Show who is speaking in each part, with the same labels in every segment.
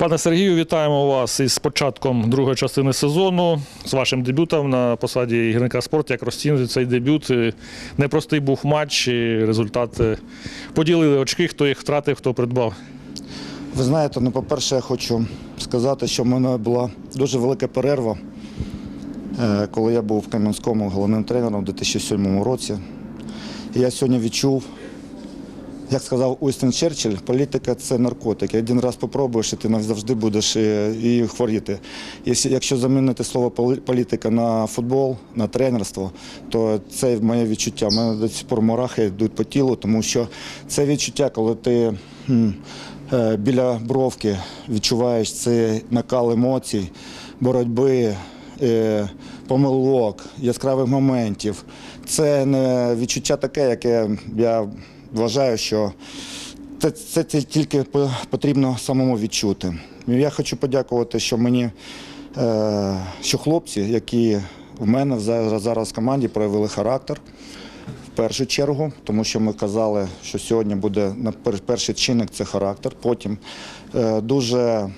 Speaker 1: Пане Сергію, вітаємо вас із початком другої частини сезону, з вашим дебютом на посаді гірника спорту. Як розцінюєте цей дебют? Непростий був матч, і результат е, поділили очки, хто їх втратив, хто придбав.
Speaker 2: Ви знаєте, ну, по-перше, я хочу сказати, що в мене була дуже велика перерва, е, коли я був в Кам'янському головним тренером у 2007 році. І я сьогодні відчув, як сказав Уістон Черчилль, політика це наркотик. Один раз спробуєш, і ти завжди будеш е, і хворіти. Якщо- замінити слово політика на футбол, на тренерство, то це моє відчуття. У мене до сих пор мурахи йдуть по тілу, тому що це відчуття, коли ти е, біля бровки відчуваєш цей накал емоцій, боротьби. е, Помилок, яскравих моментів. Це не відчуття таке, яке я вважаю, що це, це, це тільки потрібно самому відчути. Я хочу подякувати, що мені, е, що хлопці, які в мене зараз, в команді проявили характер в першу чергу, тому що ми казали, що сьогодні буде на перший чинник це характер. Потім е, дуже.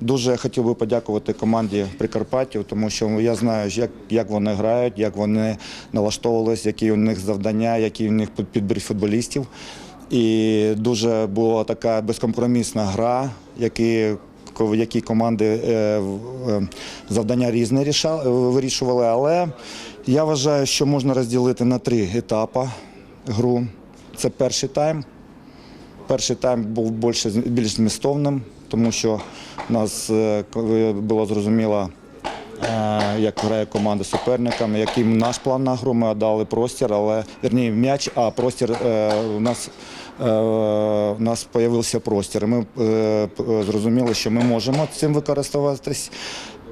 Speaker 2: Дуже хотів би подякувати команді Прикарпаттів, тому що я знаю, як, як вони грають, як вони налаштовувалися, які у них завдання, який у них під- підбір футболістів. І дуже була така безкомпромісна гра, які, в якій команди е, е, завдання різне ріша- вирішували. Але я вважаю, що можна розділити на три етапи гру. Це перший тайм. Перший тайм був більше, більш змістовним, тому що у нас е, було зрозуміло, е, як грає команда суперникам, який наш план на гру. Ми дали простір, але верні м'яч, а простір е, у нас. У нас з'явився простір. Ми зрозуміли, що ми можемо цим використовуватись.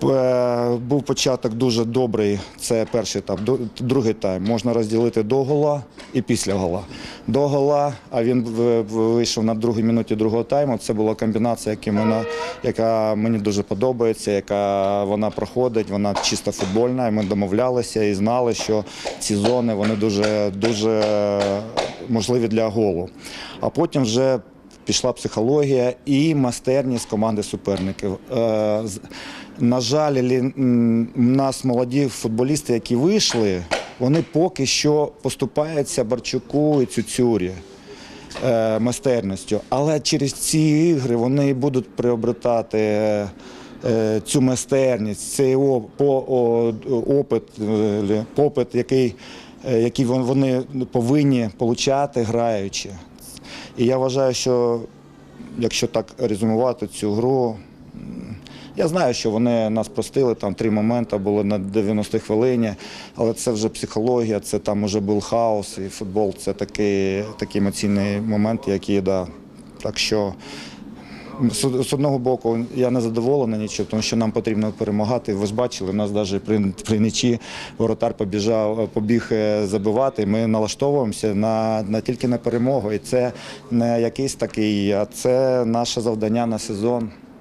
Speaker 2: Е, Був початок дуже добрий. Це перший етап. Другий тайм можна розділити до гола і після гола. До гола, а він вийшов на другій минуті другого тайму. Це була комбінація, яка мені дуже подобається, яка вона проходить, вона чисто футбольна. І ми домовлялися і знали, що ці зони вони дуже, дуже можливі для голу. А потім вже пішла психологія і майстерність команди суперників. Е, На жаль, у нас молоді футболісти, які вийшли, вони поки що поступаються Барчуку і Цюцюрі е, майстерністю. Але через ці ігри вони будуть приобретати е, цю майстерність, цей опит, попит, який, який вони повинні получати, граючи. І я вважаю, що якщо так резюмувати цю гру, я знаю, що вони нас простили, там три моменти були на 90 хвилині, але це вже психологія, це там уже був хаос, і футбол це такий, такий емоційний момент, який да. Так що з одного боку я не задоволений нічого, тому що нам потрібно перемагати. Ви ж бачили, нас навіть при, при нічі воротар побіжав, побіг е, забивати. Ми налаштовуємося на, на тільки на перемогу. І це не якийсь такий, а це наше завдання на сезон.